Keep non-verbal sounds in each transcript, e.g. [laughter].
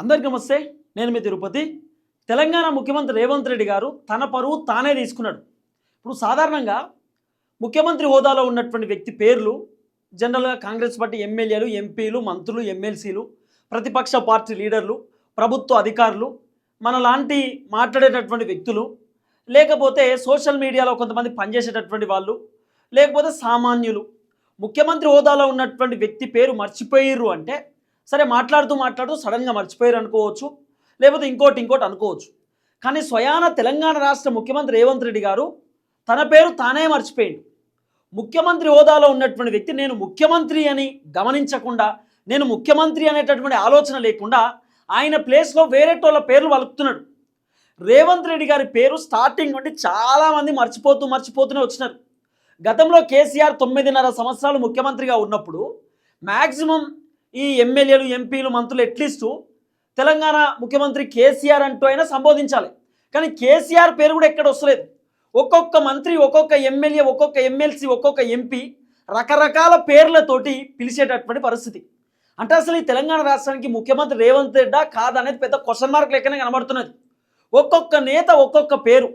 అందరికీ నమస్తే నేను మీ తిరుపతి. తెలంగాణ ముఖ్యమంత్రి రేవంత్ రెడ్డి గారు తన పరువు తానే తీసుకున్నాడు. ఇప్పుడు సాధారణంగా ముఖ్యమంత్రి హోదాలో ఉన్నటువంటి వ్యక్తి పేర్లు జనరల్గా కాంగ్రెస్ పార్టీ ఎమ్మెల్యేలు ఎంపీలు మంత్రులు ఎమ్మెల్సీలు ప్రతిపక్ష పార్టీ లీడర్లు ప్రభుత్వ అధికారులు మనలాంటి మాట్లాడేటటువంటి వ్యక్తులు లేకపోతే సోషల్ మీడియాలో కొంతమంది పనిచేసేటటువంటి వాళ్ళు లేకపోతే సామాన్యులు. ముఖ్యమంత్రి హోదాలో ఉన్నటువంటి వ్యక్తి పేరు మర్చిపోయిర్రు అంటే సరే మాట్లాడుతూ మాట్లాడుతూ సడన్గా మర్చిపోయారు అనుకోవచ్చు లేకపోతే ఇంకోటి ఇంకోటి అనుకోవచ్చు. కానీ స్వయాన తెలంగాణ రాష్ట్ర ముఖ్యమంత్రి రేవంత్ రెడ్డి గారు తన పేరు తానే మర్చిపోయిండు. ముఖ్యమంత్రి హోదాలో ఉన్నటువంటి వ్యక్తి నేను ముఖ్యమంత్రి అని గమనించకుండా నేను ముఖ్యమంత్రి అనేటటువంటి ఆలోచన లేకుండా ఆయన ప్లేస్లో వేరేటోళ్ళ పేర్లు వలుపుతున్నాడు రేవంత్ రెడ్డి గారి పేరు స్టార్టింగ్ నుండి చాలామంది మర్చిపోతూ మర్చిపోతూనే వచ్చినారు. గతంలో కేసీఆర్ తొమ్మిదిన్నర సంవత్సరాలు ముఖ్యమంత్రిగా ఉన్నప్పుడు మ్యాక్సిమం ఈ ఎమ్మెల్యేలు ఎంపీలు మంత్రులు అట్లీస్ట్ తెలంగాణ ముఖ్యమంత్రి కేసీఆర్ అంటూ అయినా సంబోధించాలి. కానీ కేసీఆర్ పేరు కూడా ఎక్కడ వస్తలేదు. ఒక్కొక్క మంత్రి ఒక్కొక్క ఎమ్మెల్యే ఒక్కొక్క ఎమ్మెల్సీ ఒక్కొక్క ఎంపీ రకరకాల పేర్లతోటి పిలిచేటటువంటి పరిస్థితి. అంటే అసలు ఈ తెలంగాణ రాష్ట్రానికి ముఖ్యమంత్రి రేవంత్ రెడ్డా కాదనేది పెద్ద క్వశ్చన్ మార్క్ లెక్కనే కనబడుతున్నది. ఒక్కొక్క నేత ఒక్కొక్క పేరు.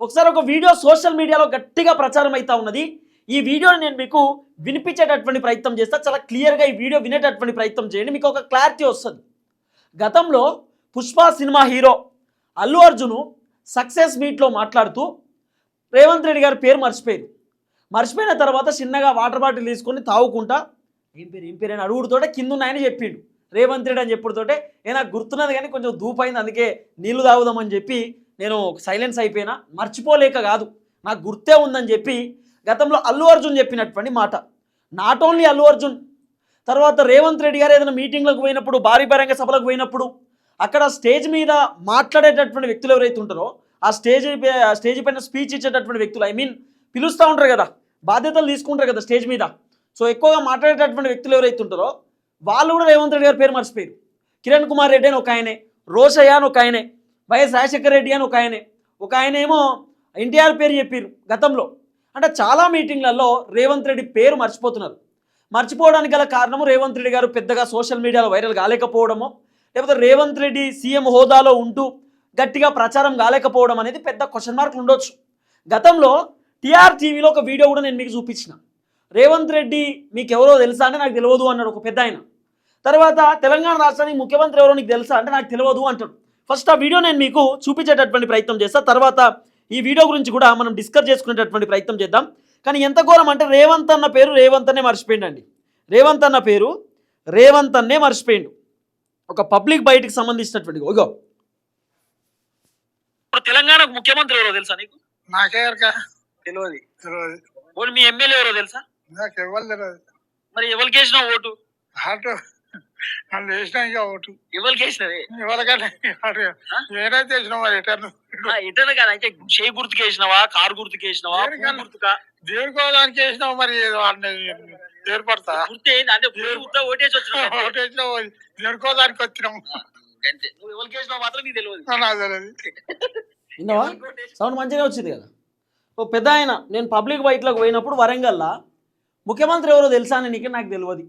ఒకసారి ఒక వీడియో సోషల్ మీడియాలో గట్టిగా ప్రచారం అవుతా ఉన్నది. ఈ వీడియోని నేను మీకు వినిపించేటటువంటి ప్రయత్నం చేస్తా. చాలా క్లియర్గా ఈ వీడియో వినేటటువంటి ప్రయత్నం చేయండి. మీకు ఒక క్లారిటీ వస్తుంది. గతంలో Pushpa cinema hero Allu Arjun success మీట్లో మాట్లాడుతూ రేవంత్ రెడ్డి గారి పేరు మర్చిపోయారు. మర్చిపోయిన తర్వాత చిన్నగా వాటర్ బాటిల్ తీసుకొని తాగుకుంటా ఏం పేరు ఏం పేరు అని అడుగుడుతోటే కింద ఉన్నాయని చెప్పిండు. రేవంత్ రెడ్డి అని చెప్పుడుతోటే ఏ నాకు గుర్తున్నది కానీ కొంచెం దూపైంది అందుకే నీళ్ళు తాగుదామని చెప్పి నేను సైలెన్స్ అయిపోయినా. మర్చిపోలేక కాదు నాకు గుర్తే ఉందని చెప్పి గతంలో అల్లు అర్జున్ చెప్పినటువంటి మాట. నాట్ ఓన్లీ అల్లు అర్జున్ తర్వాత రేవంత్ రెడ్డి గారు ఏదైనా మీటింగ్లకు పోయినప్పుడు భారీ బహిరంగ సభలకు పోయినప్పుడు అక్కడ స్టేజ్ మీద మాట్లాడేటటువంటి వ్యక్తులు ఎవరైతే ఉంటారో ఆ స్టేజ్ స్టేజ్ పైన స్పీచ్ ఇచ్చేటటువంటి వ్యక్తులు ఐ మీన్ పిలుస్తూ ఉంటారు కదా బాధ్యతలు తీసుకుంటారు కదా స్టేజ్ మీద. సో ఎక్కువగా మాట్లాడేటటువంటి వ్యక్తులు ఎవరైతే ఉంటారో వాళ్ళు కూడా రేవంత్ రెడ్డి గారి పేరు మర్చిపోయారు. కిరణ్ కుమార్ రెడ్డి అని ఒక ఆయనే రోషయ్య అని ఒక ఆయనే వైఎస్ రాజశేఖర రెడ్డి అని ఒక ఆయనే ఒక ఆయన ఏమో ఎన్టీఆర్ పేరు చెప్పారు గతంలో. అంటే చాలా మీటింగ్లలో రేవంత్ రెడ్డి పేరు మర్చిపోతున్నారు. మర్చిపోవడానికి గల కారణము రేవంత్ రెడ్డి గారు పెద్దగా సోషల్ మీడియాలో వైరల్ కాలేకపోవడము లేకపోతే రేవంత్ రెడ్డి సీఎం హోదాలో ఉంటూ గట్టిగా ప్రచారం కాలేకపోవడం అనేది పెద్ద క్వశ్చన్ మార్కులు ఉండొచ్చు. గతంలో టీఆర్ టీవీలో ఒక వీడియో కూడా నేను మీకు చూపించిన. రేవంత్ రెడ్డి మీకు ఎవరో తెలుసా అంటే నాకు తెలియదు అన్నాడు ఒక పెద్ద ఆయన తర్వాత తెలంగాణ రాష్ట్రానికి ముఖ్యమంత్రి ఎవరో నీకు తెలుసా అంటే నాకు తెలియదు అంటాడు. ఫస్ట్ ఆ వీడియో నేను మీకు చూపించేటటువంటి ప్రయత్నం చేస్తా. తర్వాత ఈ వీడియో గురించి కూడా మనం డిస్కస్ చేసుకునేటటువంటి ప్రయత్నం చేద్దాం. కానీ ఎంత ఘోరం అంటే రేవంత్ అన్న పేరు రేవంత్ అన్నే మర్చిపోయిండండి. రేవంత్ అన్న పేరు రేవంత్ అన్నే మర్చిపోయిండు. ఒక పబ్లిక్ బయటికి సంబంధించినటువంటి ఇగో. ఇప్పుడు తెలంగాణకు ముఖ్యమంత్రి ఎవరో తెలుసా నీకు? నాకేరక తెలియదు మీ ఎమ్మెల్యే ఎవరో తెలుసా? నాకు ఎవరు తెలియదు మరి ఎవరికి వేసినా ఓటు? నన్ను వేసినా ఇక ఒకటి ఎవరికి వేసినవే ఎవరికైనా ఏదైతే వేసినా మరి ఎటర్ను ఇటనే కదా అయితే చేయి గుర్తుకు వేసినావా? కారు గుర్తుకు వేసినావా? గుర్తుకా? దేనికో దానికి వేసినావు మరి వాడిని ఏర్పడతా? గుర్తే అంటే ఓటేసి వేసినావు [laughs] వచ్చినాం అంతే. నువ్వు ఎవరికి వేసినావు మాత్రం నీకు తెలియదు. సౌండ్ మంచిగా వచ్చింది కదా. ఓ పెద్ద ఆయన నేను పబ్లిక్ బైక్లోకి పోయినప్పుడు వరంగల్లా ముఖ్యమంత్రి ఎవరో తెలుసా అని నీకు? నాకు తెలియదు.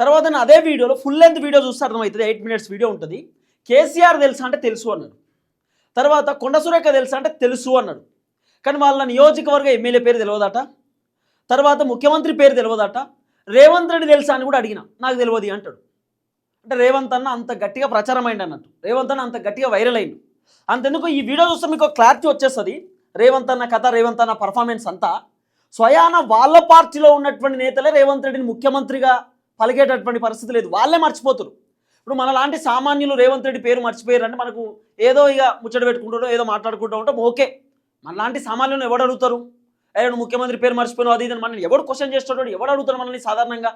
తర్వాత నేను అదే వీడియోలో ఫుల్ లెంత్ వీడియో చూస్తే అర్థమవుతుంది. ఎయిట్ మినిట్స్ వీడియో ఉంటుంది. కేసీఆర్ తెలుసా అంటే తెలుసు అన్నాడు. తర్వాత కొండ సురేఖ తెలుసా అంటే తెలుసు అన్నాడు. కానీ వాళ్ళ నియోజకవర్గ ఎమ్మెల్యే పేరు తెలియదట తర్వాత ముఖ్యమంత్రి పేరు తెలియదట రేవంత్ రెడ్డి తెలుసా అని కూడా అడిగిన. నాకు తెలియదు అంటాడు. అంటే రేవంత్ అన్న అంత గట్టిగా ప్రచారం అయింది అన్నట్టు. రేవంత్ అన్న అంత గట్టిగా వైరల్ అయింది అంతెందుకు ఈ వీడియో చూస్తే మీకు క్లారిటీ వచ్చేస్తుంది. రేవంత్ అన్న కథ రేవంత్ అన్న పర్ఫార్మెన్స్ అంతా. స్వయాన వాళ్ళ పార్టీలో ఉన్నటువంటి నేతలే రేవంత్ రెడ్డిని ముఖ్యమంత్రిగా పలికేటటువంటి పరిస్థితి లేదు. వాళ్ళే మర్చిపోతారు. ఇప్పుడు మన లాంటి సామాన్యులు రేవంత్ రెడ్డి పేరు మర్చిపోయారు అంటే మనకు ఏదో ఇక ముచ్చట పెట్టుకుంటాడో ఏదో మాట్లాడుకుంటూ ఉంటాం ఓకే. మన లాంటి సామాన్యులను ఎవడు అడుగుతారు? ఏ ముఖ్యమంత్రి పేరు మర్చిపోయినావు అది ఇది అని మనల్ని ఎవడు క్వశ్చన్ చేస్తాడు ఎవడు అడుగుతాడు మనల్ని సాధారణంగా?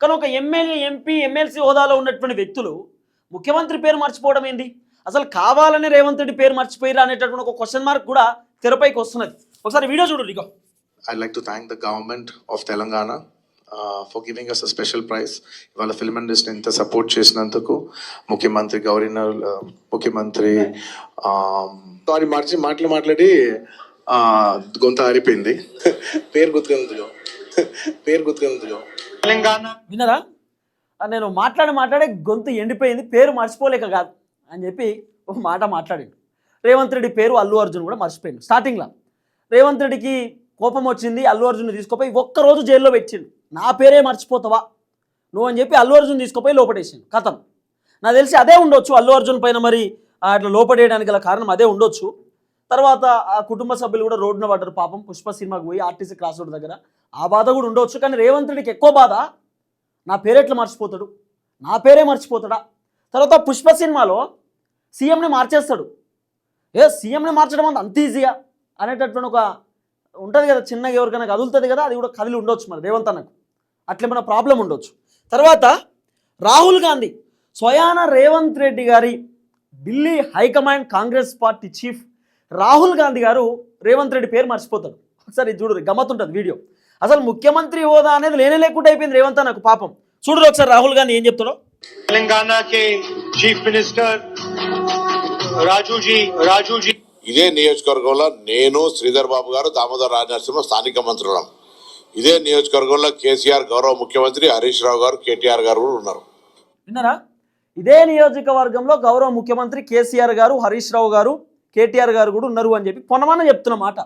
కానీ ఒక ఎమ్మెల్యే ఎంపీ ఎమ్మెల్సీ హోదాలో ఉన్నటువంటి వ్యక్తులు ముఖ్యమంత్రి పేరు మర్చిపోవడం ఏంది? అసలు కావాలని రేవంత్ రెడ్డి పేరు మర్చిపోయారు అనేటటువంటి ఒక క్వశ్చన్ మార్క్ కూడా తెరపైకి వస్తున్నది. ఒకసారి వీడియో చూడు ఇగో I like to thank the government of Telangana for giving us a special prize ఇవాళ ఫిల్మ్ ఇండస్ట్రీని ఇంత సపోర్ట్ చేసినందుకు ముఖ్యమంత్రి గవర్నర్ ముఖ్యమంత్రి సారీ మార్చి మాటలు మాట్లాడి గొంత ఆరిపోయింది. పేరు గుర్తుకుందిగో పేరు గుర్తుకుందిగో విన్నదా విన్నారా? నేను మాట్లాడి మాట్లాడే గొంతు ఎండిపోయింది పేరు మర్చిపోలేక కాదు అని చెప్పి ఒక మాట మాట్లాడిండు. రేవంత్ రెడ్డి పేరు అల్లు అర్జున్ కూడా మర్చిపోయింది స్టార్టింగ్లో రేవంత్ రెడ్డికి కోపం వచ్చింది అల్లు అర్జున్ తీసుకుపోయి ఒక్కరోజు జైల్లో పెట్టిండు. నా పేరే మర్చిపోతావా? నువ్వు అని చెప్పి అల్లు అర్జున్ తీసుకుపోయి లోపడేసిండు. కథం. నాకు తెలిసి అదే ఉండొచ్చు అల్లు అర్జున్ పైన మరి అట్లా లోపడేయడానికి గల కారణం అదే ఉండొచ్చు. తర్వాత ఆ కుటుంబ సభ్యులు కూడా రోడ్డున పడ్డారు పాపం. పుష్ప సినిమాకి పోయి ఆర్టీసీ క్రాస్ రోడ్ దగ్గర. ఆ బాధ కూడా ఉండొచ్చు కానీ రేవంత్ రెడ్డికి ఎక్కువ బాధ. నా పేరెట్లా మర్చిపోతాడు? నా పేరే మర్చిపోతాడా? తర్వాత పుష్ప సినిమాలో సీఎంని మార్చేస్తాడు. ఏ సీఎంని మార్చడం అంత అంత ఈజీగా అనేటటువంటి ఒక ఉంటుంది కదా చిన్నగా ఎవరికైనా కదులుతుంది కదా అది కూడా కదిలి ఉండొచ్చు మరి రేవంత్ అన్నకు. అట్లేమైనా ప్రాబ్లం ఉండొచ్చు. తర్వాత రాహుల్ గాంధీ స్వయాన రేవంత్ రెడ్డి గారి Delhi high command Congress party chief Rahul Gandhi గారు రేవంత్ రెడ్డి పేరు మర్చిపోతాడు ఒకసారి చూడరు గమ్మతుంటుంది వీడియో. అసలు ముఖ్యమంత్రి హోదా అనేది లేనే లేకుండా అయిపోయింది రేవంత్ నాకు పాపం. చూడరు ఒకసారి రాహుల్ గాంధీ ఏం చెప్తాడో తెలంగాణ చీఫ్ మినిస్టర్ రాజు జీ రాజు జీ ఇదే నియోజకవర్గంలో నేను శ్రీధర్ బాబు గారు దామోదర్ రాజనరసింహ స్థానిక మంత్రులం. ఇదే నియోజకవర్గంలో కేసీఆర్ గౌరవ ముఖ్యమంత్రి హరీష్ రావు గారు కేటీఆర్ గారు కూడా ఉన్నారు. విన్నారా? ఇదే నియోజకవర్గంలో గౌరవ ముఖ్యమంత్రి కేసీఆర్ గారు హరీష్ రావు గారు కేటీఆర్ గారు కూడా ఉన్నారు అని చెప్పి పొన్నమన్న చెప్తున్న మాట.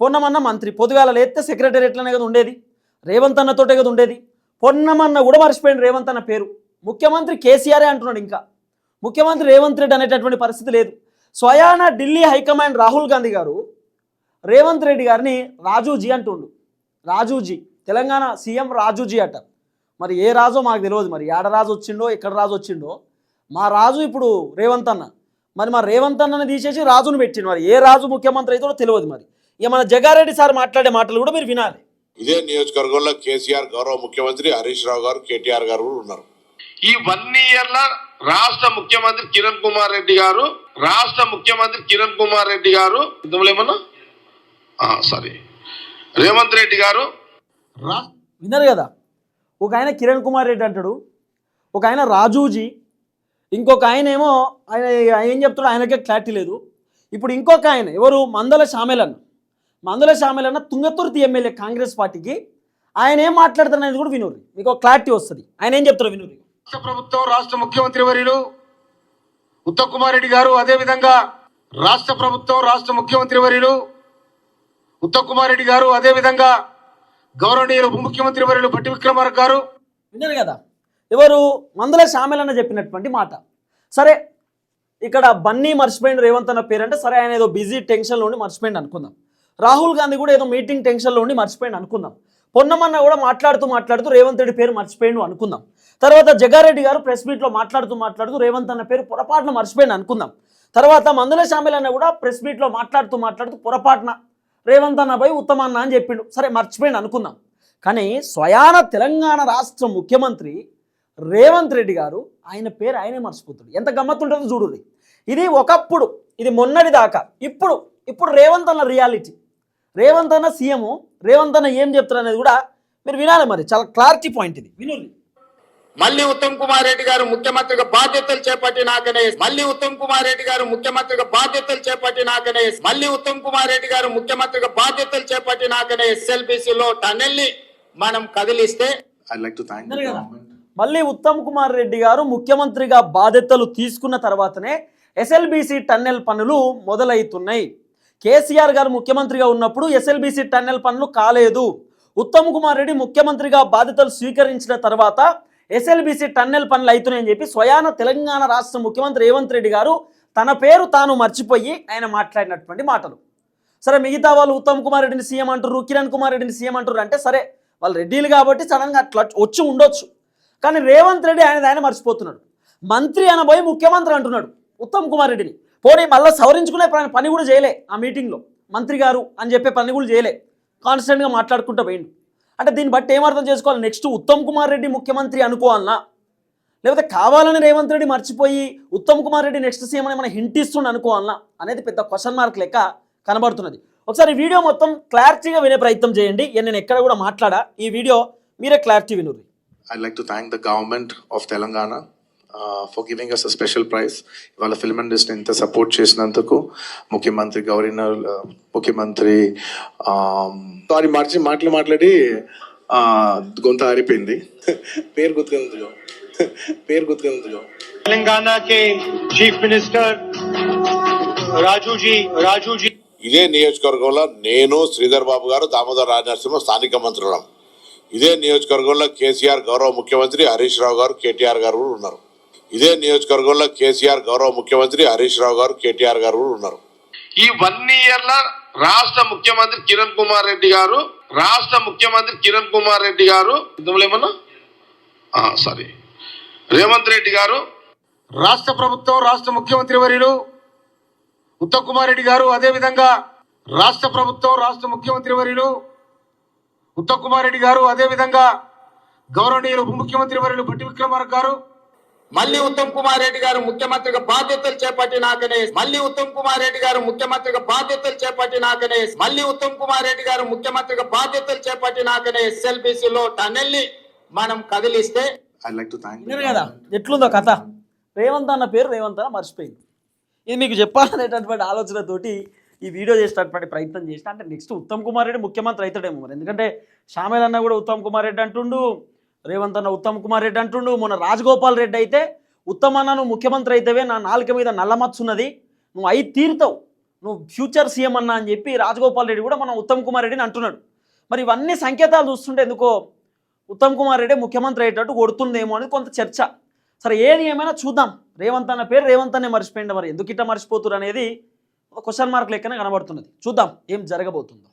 పొన్నమన్న మంత్రి పొద్దుగాల లేస్తే సెక్రటేరియట్లోనే కదా ఉండేది రేవంత్ అన్నతోటే కదా ఉండేది. పొన్నమన్న కూడా మర్చిపోయింది రేవంత్ అన్న పేరు. ముఖ్యమంత్రి కేసీఆరే అంటున్నాడు ఇంకా. ముఖ్యమంత్రి రేవంత్ రెడ్డి అనేటటువంటి పరిస్థితి లేదు. స్వయాన ఢిల్లీ హైకమాండ్ రాహుల్ గాంధీ గారు రేవంత్ రెడ్డి గారిని రాజూజీ అంటుండు. రాజూజీ తెలంగాణ సీఎం రాజూజీ అట. మరి ఏ రాజో మాకు తెలియదు మరి. ఏడ రాజు వచ్చిండో ఎక్కడ రాజు వచ్చిండో. మా రాజు ఇప్పుడు రేవంత్ అన్న. మరి మా రేవంత్ అన్నని తీసేసి రాజును పెట్టిండు మరి. ఏ రాజు ముఖ్యమంత్రి అయితే తెలియదు మరి. ఇక మన జగారెడ్డి సార్ మాట్లాడే మాటలు కూడా మీరు వినాలి. ఇదే నియోజకవర్గంలో కేసీఆర్ గౌరవ ముఖ్యమంత్రి హరీష్ రావు గారు కేటీఆర్ గారు కూడా ఉన్నారు. ఈ వన్ ఇయర్ ల రాష్ట్ర ముఖ్యమంత్రి కిరణ్ కుమార్ రెడ్డి గారు రాష్ట్ర ముఖ్యమంత్రి కిరణ్ కుమార్ రెడ్డి గారు ఏమన్నా? సారీ రేవంత్ రెడ్డి గారు. రా- విన్నారు కదా. ఒక ఆయన కిరణ్ కుమార్ రెడ్డి అంటాడు ఒక ఆయన రాజూజీ ఇంకొక ఆయన ఏమో ఆయన ఆయన ఏం చెప్తాడు ఆయనకే క్లారిటీ లేదు. ఇప్పుడు ఇంకొక ఆయన ఎవరు? మందల షామేలన్న మందల షామేలన్న తుంగతుర్తి ఎమ్మెల్యే కాంగ్రెస్ పార్టీకి ఆయన ఏం అనేది కూడా వినూరి మీకు క్లారిటీ వస్తుంది. ఆయన ఏం చెప్తారు వినూరి రాష్ట్ర ప్రభుత్వం రాష్ట్ర ముఖ్యమంత్రి వర్యులు ఉత్తమ్ కుమార్ రెడ్డి గారు అదేవిధంగా రాష్ట్ర ప్రభుత్వం రాష్ట్ర ముఖ్యమంత్రి వర్యులు ఉత్తమ్ కుమార్ రెడ్డి గారు అదేవిధంగా గౌరవనీయులు ఉప ముఖ్యమంత్రి వర్యులు పట్టి విక్రమార్ గారు. విన్నారు కదా? ఎవరు? మందల షామేలన్న చెప్పినటువంటి మాట. సరే ఇక్కడ బన్నీ మర్చిపోయిండు రేవంత్ అన్న పేరు అంటే సరే ఆయన ఏదో బిజీ టెన్షన్లో ఉండి మర్చిపోయిండు అనుకుందాం. రాహుల్ గాంధీ కూడా ఏదో మీటింగ్ టెన్షన్లో ఉండి మర్చిపోయిండు అనుకుందాం. పొన్నమన్న కూడా మాట్లాడుతూ మాట్లాడుతూ రేవంత్ రెడ్డి పేరు మర్చిపోయిండు అనుకుందాం. తర్వాత జగ్గారెడ్డి గారు ప్రెస్ మీట్లో మాట్లాడుతూ మాట్లాడుతూ రేవంత్ అన్న పేరు పొరపాటున మర్చిపోయిన అనుకుందాం. తర్వాత మందుల షామిల్ కూడా ప్రెస్ మీట్లో మాట్లాడుతూ మాట్లాడుతూ పొరపాటున రేవంత్ అన్న పోయి ఉత్తమ అన్న అని చెప్పిండు. సరే మర్చిపోయిండు అనుకుందాం. కానీ స్వయాన తెలంగాణ రాష్ట్ర ముఖ్యమంత్రి రేవంత్ రెడ్డి గారు ఆయన పేరు ఆయనే మర్చిపోతాడు. ఎంత గమ్మత్తుంటుందో చూడుది ఇది ఒకప్పుడు ఇది మొన్నటి దాకా ఇప్పుడు ఇప్పుడు రేవంత్ అన్న రియాలిటీ. రేవంత్ అన్న సీఎం రేవంత్ అన్న ఏం చెప్తారు అనేది కూడా మీరు వినాలి మరి. చాలా క్లారిటీ పాయింట్ ఇది. వినుల్ని మళ్ళీ ఉత్తమ్ కుమార్ రెడ్డి గారు ముఖ్యమంత్రిగా బాధ్యతలు చేపట్టినాకనే మళ్ళీ ఉత్తమ్ కుమార్ రెడ్డి గారు ముఖ్యమంత్రిగా బాధ్యతలు చేపట్టినాకనే మళ్ళీ ఉత్తమ్ కుమార్ రెడ్డి గారు ముఖ్యమంత్రిగా బాధ్యతలు చేపట్టినాకనే ఎస్ఎల్బిసి లో టనెల్ని మనం కదిలిస్తే. మళ్ళీ ఉత్తమ్ కుమార్ రెడ్డి గారు ముఖ్యమంత్రిగా బాధ్యతలు తీసుకున్న తర్వాతనే ఎస్ఎల్బిసి టన్నెల్ పనులు మొదలవుతున్నాయి కేసీఆర్ గారు ముఖ్యమంత్రిగా ఉన్నప్పుడు ఎస్ఎల్బిసి టన్నెల్ పనులు కాలేదు. ఉత్తమ్ కుమార్ రెడ్డి ముఖ్యమంత్రిగా బాధ్యతలు స్వీకరించిన తర్వాత ఎస్ఎల్బిసి టన్నెల్ పనులు అవుతున్నాయని చెప్పి స్వయాన తెలంగాణ రాష్ట్ర ముఖ్యమంత్రి రేవంత్ రెడ్డి గారు తన పేరు తాను మర్చిపోయి ఆయన మాట్లాడినటువంటి మాటలు. సరే మిగతా వాళ్ళు ఉత్తమ్ కుమార్ రెడ్డిని సీఎం అంటారు కిరణ్ కుమార్ రెడ్డిని సీఎం అంటారు అంటే సరే వాళ్ళు రెడ్డిలు కాబట్టి సడన్గా అట్లా వచ్చి ఉండొచ్చు. కానీ రేవంత్ రెడ్డి ఆయన ఆయన మర్చిపోతున్నాడు. మంత్రి అనబోయి ముఖ్యమంత్రి అంటున్నాడు ఉత్తమ్ కుమార్ రెడ్డిని. పోనీ మళ్ళీ సవరించుకునే పని- పని కూడా చేయలే ఆ మీటింగ్లో. మంత్రి గారు అని చెప్పే పని కూడా చేయలే. కాన్స్టెంట్గా మాట్లాడుకుంటూ పోయిండు. అంటే దీన్ని బట్టి ఏమర్థం చేసుకోవాలి? నెక్స్ట్ ఉత్తమ్ కుమార్ రెడ్డి ముఖ్యమంత్రి అనుకోవాలనా? లేకపోతే కావాలని రేవంత్ రెడ్డి మర్చిపోయి ఉత్తమ్ కుమార్ రెడ్డి నెక్స్ట్ సీఎం అని మనం హింట్ ఇస్తుండ అనుకోవాలనా? అనేది పెద్ద క్వశ్చన్ మార్క్ లెక్క కనబడుతున్నది. ఒకసారి వీడియో మొత్తం క్లారిటీగా వినే ప్రయత్నం చేయండి. నేను ఎక్కడ కూడా మాట్లాడా? ఈ వీడియో మీరే clarity వినుర్రి. I like to thank the government of Telangana for giving us a special prize ఇవాళ ఫిల్మ్ ఇండస్ట్రీని ఇంత సపోర్ట్ చేసినందుకు ముఖ్యమంత్రి గవర్నర్ ముఖ్యమంత్రి సారీ మార్చి మాటలు మాట్లాడి గొంత ఆరిపోయింది. పేరు గుర్తుకుందో పేరు గుర్తుకుందో తెలంగాణ కే చీఫ్ మినిస్టర్ రాజుజీ రాజుజీ. ఇదే నియోజకవర్గంలో నేను శ్రీధర్ బాబు గారు దామోదర్ రాజనరసింహ స్థానిక మంత్రులం. ఇదే నియోజకవర్గంలో కేసీఆర్ గౌరవ ముఖ్యమంత్రి హరీష్ రావు గారు కేటీఆర్ గారు ఉన్నారు. ఇదే నియోజకవర్గంలో కేసీఆర్ గౌరవ ముఖ్యమంత్రి హరీష్ రావు గారు కేటీఆర్ గారు కూడా ఉన్నారు. ఈ వన్ ఇయర్లో రాష్ట్ర ముఖ్యమంత్రి కిరణ్ కుమార్ రెడ్డి గారు రాష్ట్ర ముఖ్యమంత్రి కిరణ్ కుమార్ రెడ్డి గారు ఏమన్నా? సారీ రేవంత్ రెడ్డి గారు రాష్ట్ర ప్రభుత్వం రాష్ట్ర ముఖ్యమంత్రి వర్యులు ఉత్తమ్ కుమార్ రెడ్డి గారు అదేవిధంగా రాష్ట్ర ప్రభుత్వం రాష్ట్ర ముఖ్యమంత్రి వర్యులు ఉత్తమ్ కుమార్ రెడ్డి గారు అదేవిధంగా గౌరవనీయులు ఉప ముఖ్యమంత్రి వర్యులు భట్టి విక్రమార్క గారు మళ్ళీ ఉత్తమ్ కుమార్ రెడ్డి గారు ముఖ్యమంత్రిగా బాధ్యతలు చేపట్టినాకనే మళ్ళీ ఉత్తమ్ కుమార్ రెడ్డి గారు ముఖ్యమంత్రిగా బాధ్యతలు చేపట్టినాకనే మళ్ళీ ఉత్తమ్ కుమార్ రెడ్డి గారు ముఖ్యమంత్రిగా బాధ్యతలు చేపట్టినాకనే ఎస్ఎల్బిసి లో టనెల్ని మనం కదిలిస్తే కదా? ఎట్లుందో కథ. రేవంత్ అన్న పేరు రేవంత్ అన్న మర్చిపోయింది. ఇది మీకు చెప్పాలనేటటువంటి ఆలోచనతోటి ఈ వీడియో చేసేటటువంటి ప్రయత్నం చేసిన. అంటే నెక్స్ట్ ఉత్తమ్ కుమార్ రెడ్డి ముఖ్యమంత్రి అవుతాడేమో మరి. ఎందుకంటే షామేల్ అన్న కూడా ఉత్తమ్ కుమార్ రెడ్డి అంటుండు రేవంత్ అన్న ఉత్తమ్ కుమార్ రెడ్డి అంటుండు మొన్న రాజగోపాల్ రెడ్డి అయితే ఉత్తమ్ అన్న నువ్వు ముఖ్యమంత్రి అయితేవే నా నాలుక మీద నల్లమచ్చ నువ్వు అయి తీరుతావు నువ్వు ఫ్యూచర్ సీఎం అన్న అని చెప్పి రాజగోపాల్ రెడ్డి కూడా మనం ఉత్తమ్ కుమార్ రెడ్డిని అంటున్నాడు. మరి ఇవన్నీ సంకేతాలు చూస్తుంటే ఎందుకో ఉత్తమ్ కుమార్ రెడ్డి ముఖ్యమంత్రి అయ్యేటట్టు కొడుతుందేమో అనేది కొంత చర్చ. సరే ఏది ఏమైనా చూద్దాం. రేవంత్ అన్న పేరు రేవంత్ అనే మర్చిపోయింది మరి? ఎందుకు ఇట్లా మర్చిపోతురు అనేది ఒక క్వశ్చన్ మార్క్ లెక్కనే కనబడుతున్నది. చూద్దాం ఏం జరగబోతుందో.